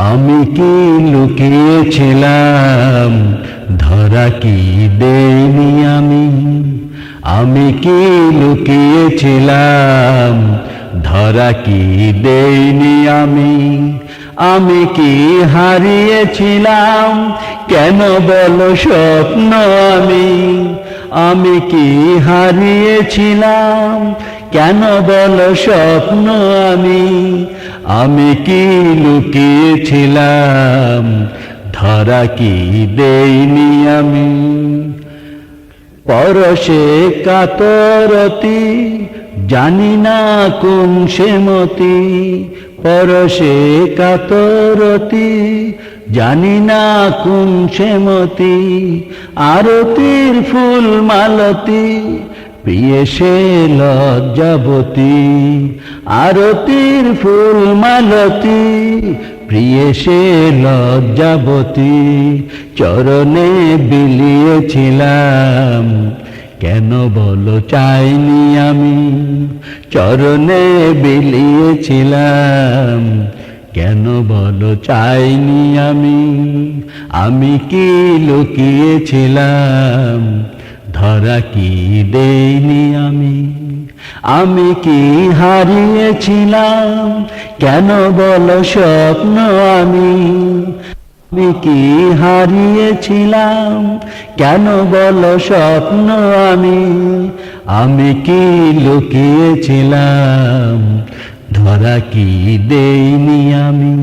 আমি কি লুকিয়েছিলাম? ধরা কি দেইনি আমি? আমি কি লুকিয়েছিলাম? ধরা কি দেইনি আমি? আমি কি হারিয়েছিলাম? কেন বলো স্বপ্ন আমি? আমি কি হারিয়েছিলাম? কেন বল স্বপ্ন আমি? আমি কি লুকিয়েছিলাম? ধরা কি দেইনি আমি? পরশে কাতরতি, জানি না কোন সে মতি। পরশে কাতরতি, জানি না কোন সে মতি। আরতির ফুল মালতি প্রিয় সে লজ্জাবতী, আরতির ফুল মালতি। প্রিয় সে লজ্জাবতী, চরণে বিলিয়েছিলাম। কেন বলো চাইনি আমি? চরণে বিলিয়েছিলাম। কেন বলো চাইনি আমি? আমি কি লুকিয়েছিলাম? ধরা কি দেইনি আমি? আমি কি হারিয়েছিলাম? কেন বলো স্বপ্ন আমি? আমি কি হারিয়েছিলাম? কেন বলো স্বপ্ন আমি? আমি কি লুকিয়েছিলাম? ধরা কি দেইনি আমি?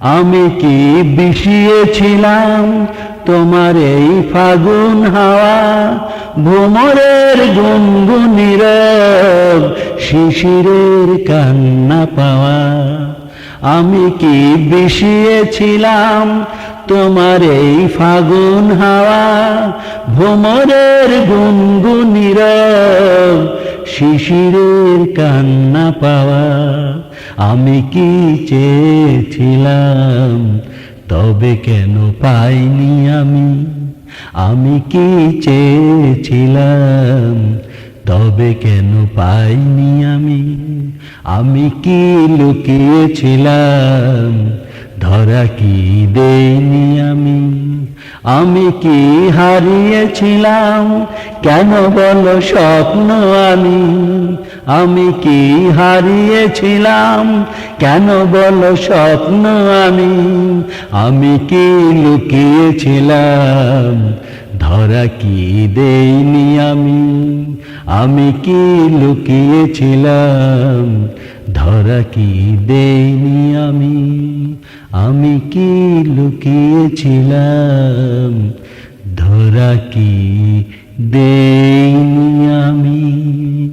আমি কি বিষিয়েছিলাম? তোমার এই ফাগুন হাওয়া ভ্রমরের গুনগুনির শিশিরের কান্না পাওয়া। আমি কি বিষিয়েছিলাম তোমার এই ফাগুন হাওয়া ভ্রমরের গুনগুনির শিশিরের কান্না পাওয়া। আমি কি চেয়েছিলাম তবে কেন পাইনি আমি? আমি কি চেয়েছিলাম? তবে কেন পাইনি আমি? আমি কি লুকিয়েছিলাম? ধরা কি দেইনি আমি? আমি কি হারিয়েছিলাম? কেন বলো স্বপ্ন আমি? আমি কি হারিয়েছিলাম? কেন বলো স্বপ্ন আমি? আমি কি লুকিয়েছিলাম? ধরা কি দেইনি আমি? আমি কি লুকিয়েছিলাম? ধরা কি দেইনি আমি কি লুকিয়েছিলাম? ধরা কি দেইনি আমি?